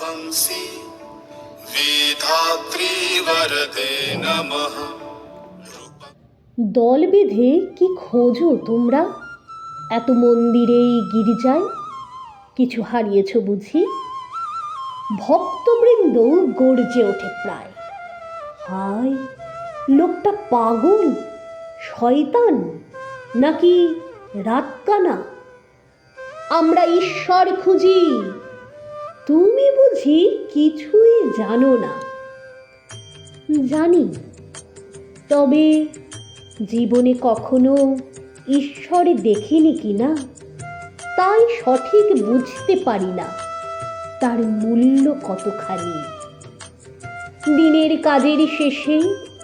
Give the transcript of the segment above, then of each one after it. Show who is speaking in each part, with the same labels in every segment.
Speaker 1: ध्वंसी विधात्री वरदे नमः
Speaker 2: দল বেঁধে কি খোঁজো তোমরা এত মন্দিরে এই গির্জায় কিছু হারিয়েছ বুঝি ভক্তবৃন্দ গর্জে ওঠে প্রায় হায় লোকটা পাগল শয়তান নাকি রাতকানা আমরা ঈশ্বর খুঁজি তুমি বুঝি কিছুই জানো না। জানি। তবে জীবনে কখনো ঈশ্বর দেখিনি কি না, তাই সঠিক বুঝতে পারি না তার মূল্য কতখানি। দিনের কাজের শেষে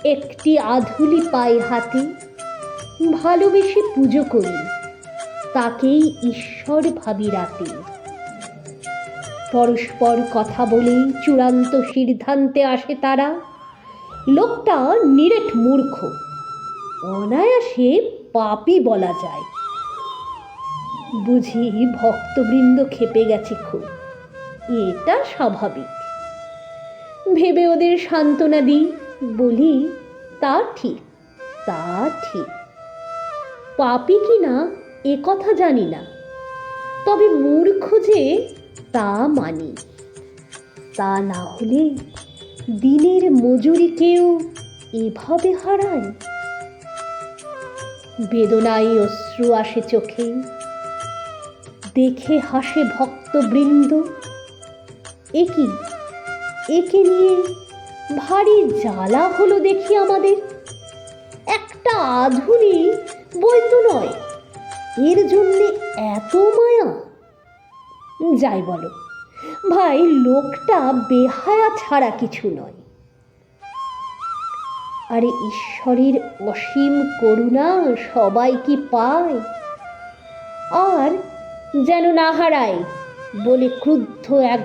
Speaker 2: একটি আধুলি পাই হাতে ভালোবেসে পুজো করি, তাকেই ঈশ্বর ভাবি রাতে। পরস্পর কথা বলে চূড়ান্ত সিদ্ধান্তে আসে তারা। লোকটা নিরেট মূর্খ। অনায়াসে পাপি বলা যায়। বুঝি ভক্তবৃন্দ খেপে গেছে খুব। এটা স্বাভাবিক। ভেবে ওদের সান্ত্বনা দিই, বলি, তা ঠিক তা ঠিক। পাপি কি না, এ কথা জানি না। তবে মূর্খ যে তা মানি, তা না হলে দিনের মজুরি কেউ এভাবে হারায়? বেদনায় অশ্রু আসে চোখে, দেখে হাসে ভক্তবৃন্দ। একি একে নিয়ে ভারী জ্বালা হলো দেখি আমাদের। একটা বই তো নয়, এর জন্যে এত মায়া। যাই বলো। ভাই, লোকটা বেহায়া ছাড়া কিছু নয়। আরে ঈশ্বরের অসীম করুণা সবাই কি পায়? আর যেন না হারায় বলে ক্রুদ্ধ এক,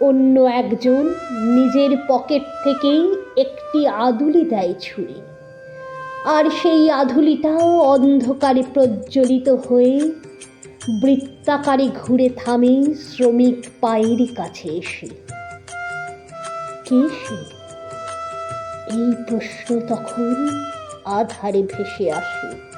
Speaker 2: অন্য একজন নিজের পকেট থেকেই একটি আদুলি দেয় ছুঁড়ে। আর সেই আধুলিটাও অন্ধকারে প্রজ্বলিত হয়ে বৃত্তাকারে ঘুরে থামে শ্রমিক পায়ের কাছে এসে। কে সে? এই প্রশ্ন তখন আধারে ভেসে আসে।